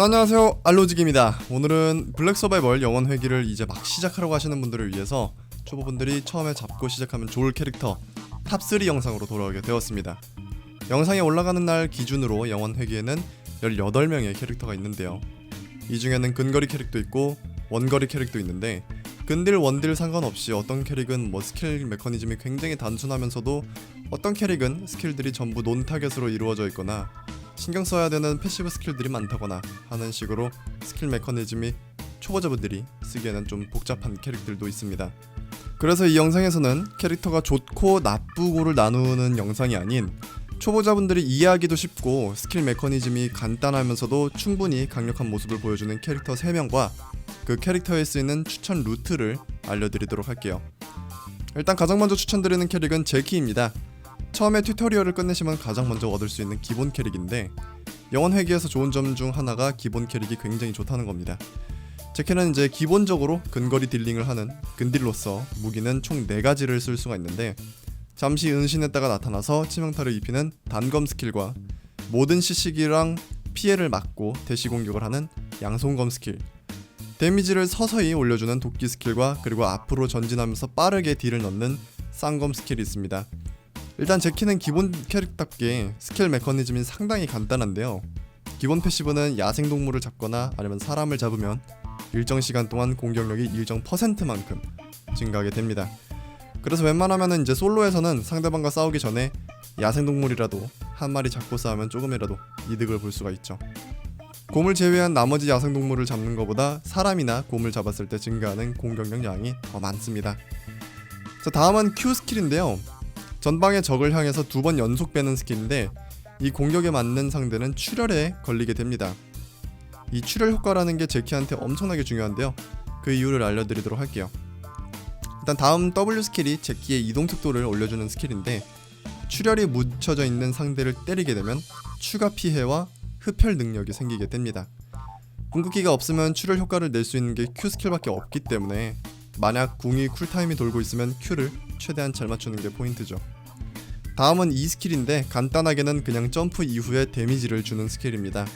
자 안녕하세요. 알로직입니다. 오늘은 블랙 서바이벌 영원 회기를 이제 막 시작하려고 하시는 분들을 위해서 초보분들이 처음에 잡고 시작하면 좋을 캐릭터 탑3 영상으로 돌아오게 되었습니다. 영상이 올라가는 날 기준으로 영원 회기에는 18명의 캐릭터가 있는데요. 이 중에는 근거리 캐릭도 있고 원거리 캐릭도 있는데 근딜 원딜 상관없이 어떤 캐릭은 뭐 스킬 메커니즘이 굉장히 단순하면서도 어떤 캐릭은 스킬들이 전부 논 타겟으로 이루어져 있거나 신경 써야 되는 패시브 스킬들이 많다거나 하는 식으로 스킬 메커니즘이 초보자분들이 쓰기에는 좀 복잡한 캐릭들도 있습니다. 그래서 이 영상에서는 캐릭터가 좋고 나쁘고를 나누는 영상이 아닌 초보자분들이 이해하기도 쉽고 스킬 메커니즘이 간단하면서도 충분히 강력한 모습을 보여주는 캐릭터 3명과 그 캐릭터에 쓰이는 추천 루트를 알려드리도록 할게요. 일단 가장 먼저 추천드리는 캐릭은 제키입니다. 처음에 튜토리얼을 끝내시면 가장 먼저 얻을 수 있는 기본 캐릭인데 영원 회기에서 좋은 점 중 하나가 기본 캐릭이 굉장히 좋다는 겁니다. 제키는 이제 기본적으로 근거리 딜링을 하는 근딜로서 무기는 총 4가지를 쓸 수가 있는데 잠시 은신했다가 나타나서 치명타를 입히는 단검 스킬과 모든 시식이랑 피해를 막고 대시 공격을 하는 양손검 스킬 데미지를 서서히 올려주는 도끼 스킬과 그리고 앞으로 전진하면서 빠르게 딜을 넣는 쌍검 스킬이 있습니다. 일단 제키는 기본 캐릭답게 스킬 메커니즘이 상당히 간단한데요. 기본 패시브는 야생 동물을 잡거나 아니면 사람을 잡으면 일정 시간 동안 공격력이 일정 퍼센트만큼 증가하게 됩니다. 그래서 웬만하면 이제 솔로에서는 상대방과 싸우기 전에 야생 동물이라도 한 마리 잡고 싸우면 조금이라도 이득을 볼 수가 있죠. 곰을 제외한 나머지 야생 동물을 잡는 것보다 사람이나 곰을 잡았을 때 증가하는 공격력 양이 더 많습니다. 자 다음은 Q 스킬인데요. 전방의 적을 향해서 두 번 연속 빼는 스킬인데 이 공격에 맞는 상대는 출혈에 걸리게 됩니다. 이 출혈 효과라는 게 제키한테 엄청나게 중요한데요. 그 이유를 알려드리도록 할게요. 일단 다음 W 스킬이 제키의 이동 속도를 올려주는 스킬인데 출혈이 묻혀져 있는 상대를 때리게 되면 추가 피해와 흡혈 능력이 생기게 됩니다. 궁극기가 없으면 출혈 효과를 낼 수 있는 게 Q 스킬밖에 없기 때문에 만약 궁이 쿨타임이 돌고 있으면 Q를 최대한 잘 맞추는 게 포인트죠. 다음은 이 스킬인데 간단하게는 그냥 점프 이후에 데미지를 주는 스킬입니다.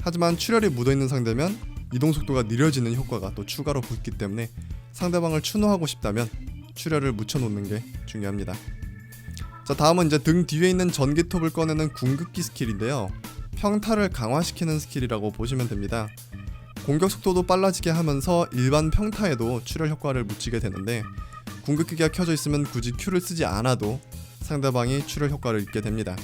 하지만 출혈이 묻어있는 상대면 이동 속도가 느려지는 효과가 또 추가로 붙기 때문에 상대방을 추노하고 싶다면 출혈을 묻혀놓는 게 중요합니다. 자 다음은 이제 등 뒤에 있는 전기톱을 꺼내는 궁극기 스킬인데요. 평타를 강화시키는 스킬이라고 보시면 됩니다. 공격 속도도 빨라지게 하면서 일반 평타에도 출혈 효과를 묻히게 되는데 궁극기가 켜져 있으면 굳이 Q를 쓰지 않아도 상대방이 출혈 효과를 입게 됩니다.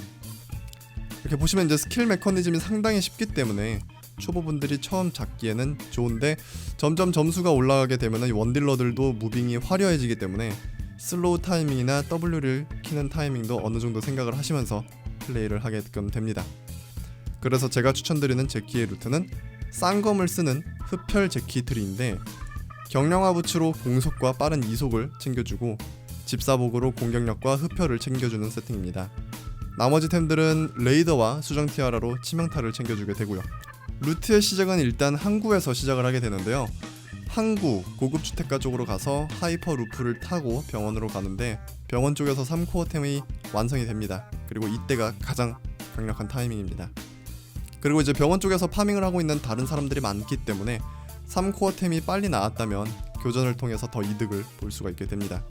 이렇게 보시면 이제 스킬 메커니즘이 상당히 쉽기 때문에 초보분들이 처음 잡기에는 좋은데 점점 점수가 올라가게 되면 원딜러들도 무빙이 화려해지기 때문에 슬로우 타이밍이나 W를 키는 타이밍도 어느 정도 생각을 하시면서 플레이를 하게끔 됩니다. 그래서 제가 추천드리는 제키의 루트는 쌍검을 쓰는 흡혈 제키 트리인데 경량화 부츠로 공속과 빠른 이속을 챙겨주고 집사복으로 공격력과 흡혈을 챙겨주는 세팅입니다. 나머지 템들은 레이더와 수정 티아라로 치명타를 챙겨주게 되고요. 루트의 시작은 일단 항구에서 시작을 하게 되는데요. 항구 고급 주택가 쪽으로 가서 하이퍼 루프를 타고 병원으로 가는데 병원 쪽에서 3코어 템이 완성이 됩니다. 그리고 이때가 가장 강력한 타이밍입니다. 그리고 이제 병원 쪽에서 파밍을 하고 있는 다른 사람들이 많기 때문에 3코어 템이 빨리 나왔다면 교전을 통해서 더 이득을 볼 수가 있게 됩니다.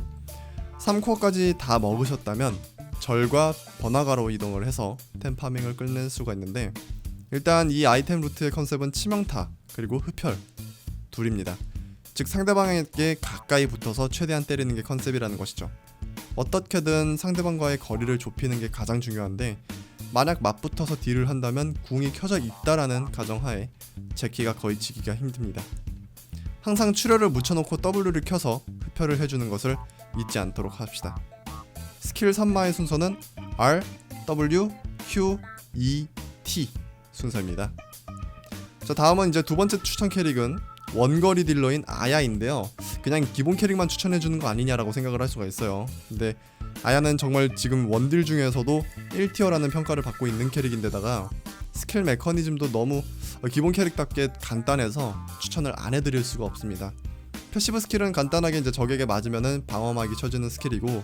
3코어까지 다 먹으셨다면 절과 번화가로 이동을 해서 템 파밍을 끝낼 수가 있는데 일단 이 아이템 루트의 컨셉은 치명타 그리고 흡혈 둘입니다. 즉 상대방에게 가까이 붙어서 최대한 때리는 게 컨셉이라는 것이죠. 어떻게든 상대방과의 거리를 좁히는 게 가장 중요한데 만약 맞붙어서 딜을 한다면 궁이 켜져 있다라는 가정하에 제키가 거의 지기가 힘듭니다. 항상 출혈을 묻혀놓고 W를 켜서 흡혈을 해주는 것을 잊지 않도록 합시다. 스킬 3마의 순서는 R, W, Q, E, T 순서입니다. 자 다음은 이제 두 번째 추천 캐릭은 원거리 딜러인 아야인데요. 그냥 기본 캐릭만 추천해 주는 거 아니냐라고 생각을 할 수가 있어요. 근데 아야는 정말 지금 원딜 중에서도 1티어라는 평가를 받고 있는 캐릭인데다가 스킬 메커니즘도 너무 기본 캐릭답게 간단해서 추천을 안 해드릴 수가 없습니다. 패시브 스킬은 간단하게 이제 적에게 맞으면은 방어막이 쳐지는 스킬이고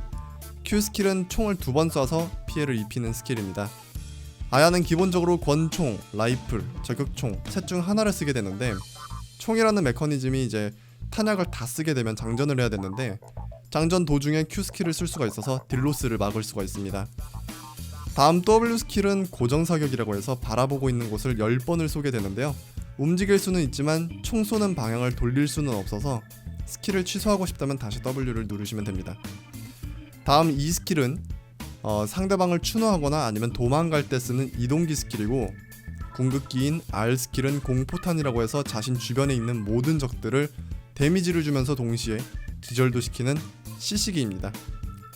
Q 스킬은 총을 두 번 쏴서 피해를 입히는 스킬입니다. 아야는 기본적으로 권총, 라이플, 저격총 셋 중 하나를 쓰게 되는데 총이라는 메커니즘이 이제 탄약을 다 쓰게 되면 장전을 해야 되는데 장전 도중에 Q 스킬을 쓸 수가 있어서 딜로스를 막을 수가 있습니다. 다음 W 스킬은 고정 사격이라고 해서 바라보고 있는 곳을 10번을 쏘게 되는데요. 움직일 수는 있지만 총 쏘는 방향을 돌릴 수는 없어서 스킬을 취소하고 싶다면 다시 W를 누르시면 됩니다. 다음 E 스킬은 어, 상대방을 추노하거나 아니면 도망갈 때 쓰는 이동기 스킬이고 궁극기인 R 스킬은 공포탄이라고 해서 자신 주변에 있는 모든 적들을 데미지를 주면서 동시에 기절도 시키는 CC기입니다.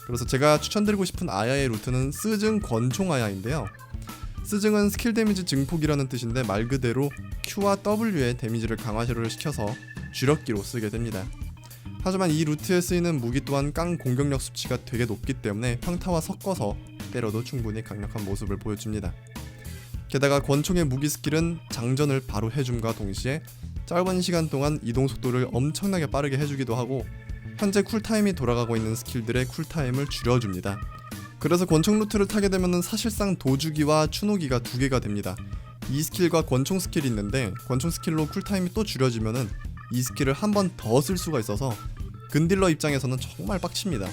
그래서 제가 추천드리고 싶은 아야의 루트는 스증 권총 아야인데요. 스증은 스킬 데미지 증폭이라는 뜻인데 말 그대로 Q와 W의 데미지를 강화시를 시켜서 주력기로 쓰게 됩니다. 하지만 이 루트에 쓰이는 무기 또한 깡 공격력 수치가 되게 높기 때문에 평타와 섞어서 때려도 충분히 강력한 모습을 보여줍니다. 게다가 권총의 무기 스킬은 장전을 바로 해줌과 동시에 짧은 시간 동안 이동 속도를 엄청나게 빠르게 해주기도 하고 현재 쿨타임이 돌아가고 있는 스킬들의 쿨타임을 줄여줍니다. 그래서 권총 루트를 타게 되면 사실상 도주기와 추노기가 두 개가 됩니다. 이 스킬과 권총 스킬이 있는데 권총 스킬로 쿨타임이 또 줄여지면은 이 스킬을 한 번 더 쓸 수가 있어서 근딜러 입장에서는 정말 빡칩니다.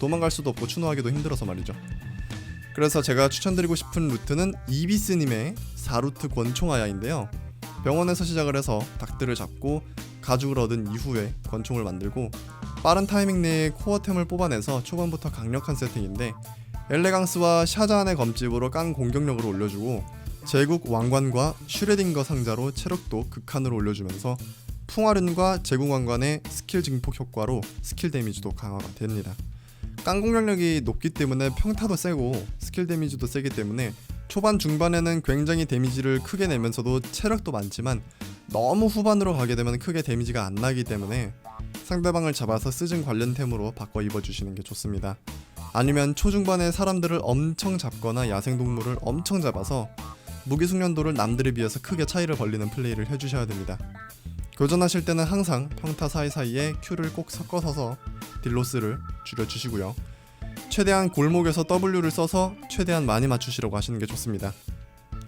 도망갈 수도 없고 추노하기도 힘들어서 말이죠. 그래서 제가 추천드리고 싶은 루트는 이비스님의 4루트 권총아야인데요. 병원에서 시작을 해서 닭들을 잡고 가죽을 얻은 이후에 권총을 만들고 빠른 타이밍 내에 코어템을 뽑아내서 초반부터 강력한 세팅인데 엘레강스와 샤잔의 검집으로 깡 공격력을 올려주고 제국 왕관과 슈레딩거 상자로 체력도 극한으로 올려주면서 풍화륜과 제국 왕관의 스킬 증폭 효과로 스킬 데미지도 강화가 됩니다. 깡 공격력이 높기 때문에 평타도 세고 스킬 데미지도 세기 때문에 초반 중반에는 굉장히 데미지를 크게 내면서도 체력도 많지만 너무 후반으로 가게 되면 크게 데미지가 안 나기 때문에 상대방을 잡아서 쓰즌 관련템으로 바꿔 입어주시는 게 좋습니다. 아니면 초중반에 사람들을 엄청 잡거나 야생동물을 엄청 잡아서 무기 숙련도를 남들에 비해서 크게 차이를 벌리는 플레이를 해주셔야 됩니다. 교전하실 때는 항상 평타 사이사이에 Q를 꼭 섞어서서 딜로스를 줄여주시고요. 최대한 골목에서 W를 써서 최대한 많이 맞추시려고 하시는 게 좋습니다.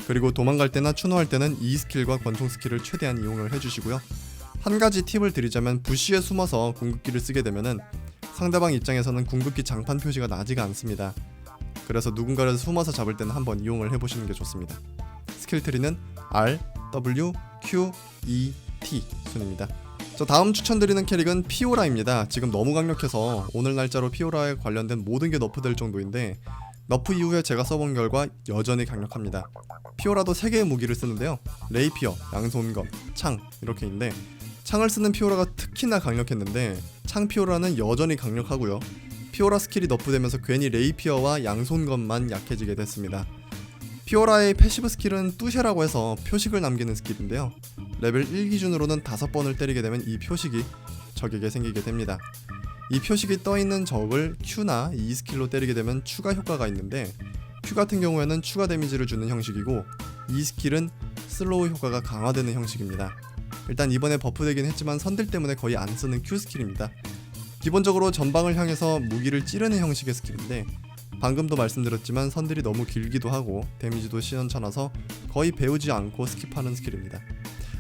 그리고 도망갈 때나 추노할 때는 E 스킬과 권총 스킬을 최대한 이용을 해주시고요. 한 가지 팁을 드리자면 부시에 숨어서 궁극기를 쓰게 되면은 상대방 입장에서는 궁극기 장판 표시가 나지가 않습니다. 그래서 누군가를 숨어서 잡을 때는 한번 이용을 해보시는 게 좋습니다. 스킬 트리는 R, W, Q, E, T 순입니다. 저 다음 추천드리는 캐릭은 피오라입니다. 지금 너무 강력해서 오늘 날짜로 피오라에 관련된 모든 게 너프될 정도인데 너프 이후에 제가 써본 결과 여전히 강력합니다. 피오라도 3개의 무기를 쓰는데요. 레이피어, 양손검, 창 이렇게 있는데 창을 쓰는 피오라가 특히나 강력했는데 창 피오라는 여전히 강력하고요. 피오라 스킬이 너프되면서 괜히 레이피어와 양손검만 약해지게 됐습니다. 피오라의 패시브 스킬은 뚜쉐라고 해서 표식을 남기는 스킬인데요. 레벨 1 기준으로는 5번을 때리게 되면 이 표식이 적에게 생기게 됩니다. 이 표식이 떠 있는 적을 Q나 E 스킬로 때리게 되면 추가 효과가 있는데 Q 같은 경우에는 추가 데미지를 주는 형식이고 E 스킬은 슬로우 효과가 강화되는 형식입니다. 일단 이번에 버프되긴 했지만 선들 때문에 거의 안 쓰는 Q 스킬입니다. 기본적으로 전방을 향해서 무기를 찌르는 형식의 스킬인데 방금도 말씀드렸지만 선들이 너무 길기도 하고 데미지도 시원찮아서 거의 배우지 않고 스킵하는 스킬입니다.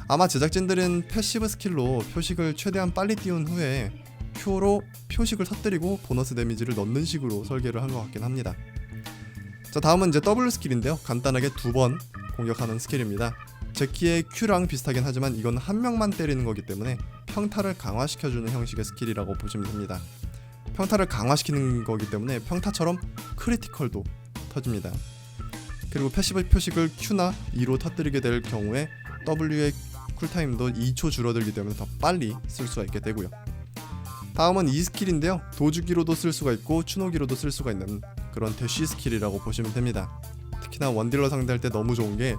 아마 제작진들은 패시브 스킬로 표식을 최대한 빨리 띄운 후에 Q로 표식을 터뜨리고 보너스 데미지를 넣는 식으로 설계를 한 것 같긴 합니다. 자 다음은 이제 W 스킬인데요. 간단하게 두 번 공격하는 스킬입니다. 제키의 Q랑 비슷하긴 하지만 이건 한 명만 때리는 거기 때문에 평타를 강화시켜주는 형식의 스킬이라고 보시면 됩니다. 평타를 강화시키는 거기 때문에 평타처럼 크리티컬도 터집니다. 그리고 패시브 표식을 Q나 E로 터뜨리게 될 경우에 W의 쿨타임도 2초 줄어들기 때문에 더 빨리 쓸 수가 있게 되고요. 다음은 E 스킬인데요. 도주기로도 쓸 수가 있고 추노기로도 쓸 수가 있는 그런 대쉬 스킬이라고 보시면 됩니다. 특히나 원딜러 상대할 때 너무 좋은 게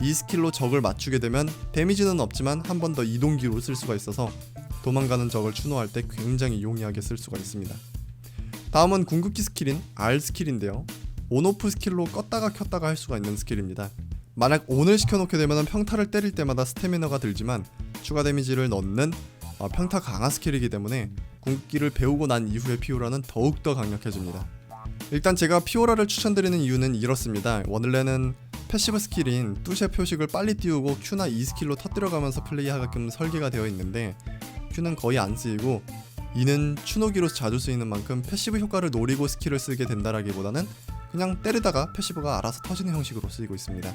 이 스킬로 적을 맞추게 되면 데미지는 없지만 한 번 더 이동기로 쓸 수가 있어서 도망가는 적을 추노할 때 굉장히 용이하게 쓸 수가 있습니다. 다음은 궁극기 스킬인 R 스킬인데요. 온오프 스킬로 껐다가 켰다가 할 수가 있는 스킬입니다. 만약 온을 시켜놓게 되면 평타를 때릴 때마다 스태미너가 들지만 추가 데미지를 넣는 어, 평타 강화 스킬이기 때문에 궁극기를 배우고 난 이후의 피오라는 더욱더 강력해집니다. 일단 제가 피오라를 추천드리는 이유는 이렇습니다. 원래는 패시브 스킬인 뚜시의 표식을 빨리 띄우고 Q나 E 스킬로 터뜨려가면서 플레이하게끔 설계가 되어 있는데 Q는 거의 안 쓰이고 E는 추노기로 자주 쓰이는 만큼 패시브 효과를 노리고 스킬을 쓰게 된다라기보다는 그냥 때리다가 패시브가 알아서 터지는 형식으로 쓰이고 있습니다.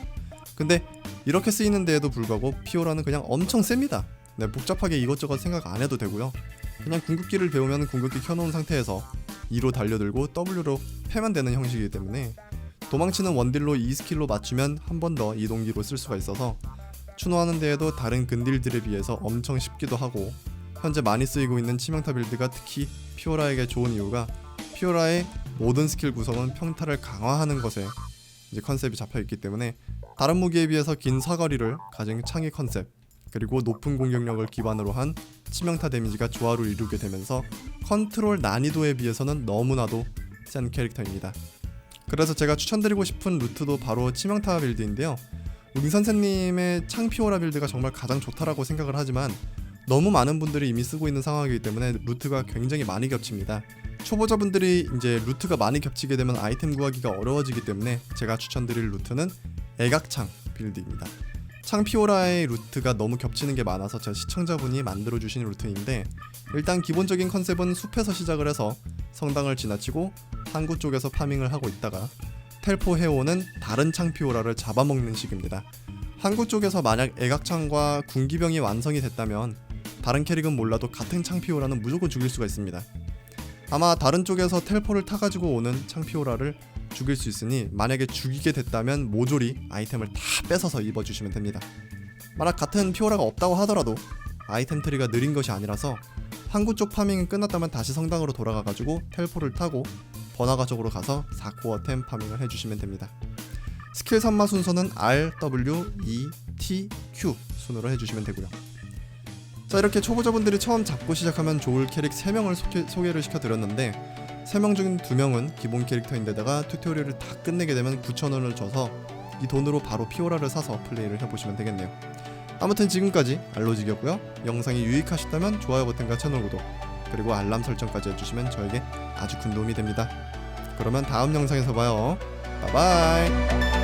근데 이렇게 쓰이는 데에도 불구하고 피오라는 그냥 엄청 셉니다. 네, 복잡하게 이것저것 생각 안 해도 되고요. 그냥 궁극기를 배우면 궁극기 켜놓은 상태에서 E로 달려들고 W로 패면 되는 형식이기 때문에 도망치는 원딜로 E 스킬로 맞추면 한 번 더 이동기로 쓸 수가 있어서 추노하는 데에도 다른 근딜들에 비해서 엄청 쉽기도 하고 현재 많이 쓰이고 있는 치명타 빌드가 특히 피오라에게 좋은 이유가 피오라의 모든 스킬 구성은 평타를 강화하는 것에 이제 컨셉이 잡혀 있기 때문에 다른 무기에 비해서 긴 사거리를 가진 창의 컨셉 그리고 높은 공격력을 기반으로 한 치명타 데미지가 조화를 이루게 되면서 컨트롤 난이도에 비해서는 너무나도 센 캐릭터입니다. 그래서 제가 추천드리고 싶은 루트도 바로 치명타 빌드인데요. 웅 선생님의 창피오라 빌드가 정말 가장 좋다라고 생각을 하지만 너무 많은 분들이 이미 쓰고 있는 상황이기 때문에 루트가 굉장히 많이 겹칩니다. 초보자분들이 이제 루트가 많이 겹치게 되면 아이템 구하기가 어려워지기 때문에 제가 추천드릴 루트는 애각창 빌드입니다. 창피오라의 루트가 너무 겹치는 게 많아서 제 시청자분이 만들어 주신 루트인데 일단 기본적인 컨셉은 숲에서 시작을 해서 성당을 지나치고 항구 쪽에서 파밍을 하고 있다가 텔포 해오는 다른 창피오라를 잡아먹는 식입니다. 항구 쪽에서 만약 애각창과 군기병이 완성이 됐다면 다른 캐릭은 몰라도 같은 창피오라는 무조건 죽일 수가 있습니다. 아마 다른 쪽에서 텔포를 타가지고 오는 창피오라를 죽일 수 있으니 만약에 죽이게 됐다면 모조리 아이템을 다 뺏어서 입어주시면 됩니다. 만약 같은 피오라가 없다고 하더라도 아이템 트리가 느린 것이 아니라서 항구 쪽 파밍이 끝났다면 다시 성당으로 돌아가가지고 텔포를 타고 번화가 쪽으로 가서 4코어 템 파밍을 해주시면 됩니다. 스킬 선마 순서는 R, W, E, T, Q 순으로 해주시면 되고요. 자 이렇게 초보자분들이 처음 잡고 시작하면 좋을 캐릭 3명을 소개, 소개를 시켜드렸는데 3명 중 2명은 기본 캐릭터인데다가 튜토리얼을 다 끝내게 되면 9,000원을 줘서 이 돈으로 바로 피오라를 사서 플레이를 해보시면 되겠네요. 아무튼 지금까지 알로직이었고요. 영상이 유익하셨다면 좋아요 버튼과 채널 구독 그리고 알람 설정까지 해주시면 저에게 아주 큰 도움이 됩니다. 그러면 다음 영상에서 봐요. 바이바이.